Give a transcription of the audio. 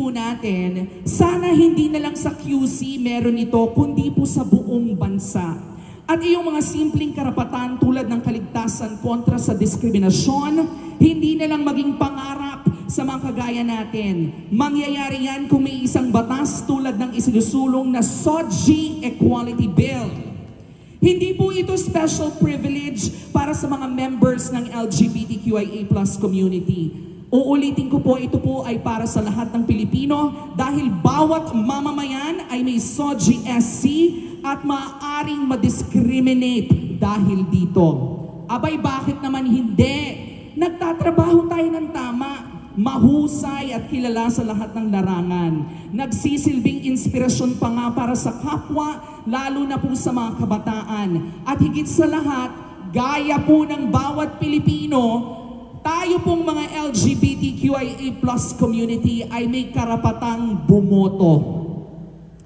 po natin, sana hindi na lang sa QC meron ito, kundi po sa buong bansa. At iyong mga simpleng karapatan tulad ng kaligtasan kontra sa diskriminasyon, hindi na lang maging pangarap sa mga kagaya natin. Mangyayari yan kung may isang batas tulad ng isinusulong na SOGI Equality Bill. Hindi po ito special privilege para sa mga members ng LGBTQIA plus community. Uulitin ko po, ito po ay para sa lahat ng Pilipino dahil bawat mamamayan ay may SOGI SC at maaaring madiscriminate dahil dito. Abay, bakit naman hindi? Nagtatrabaho tayo ng tama mahusay at kilala sa lahat ng larangan. Nagsisilbing inspirasyon pa nga para sa kapwa, lalo na po sa mga kabataan. At higit sa lahat, gaya po ng bawat Pilipino, tayo pong mga LGBTQIA plus community ay may karapatang bumoto.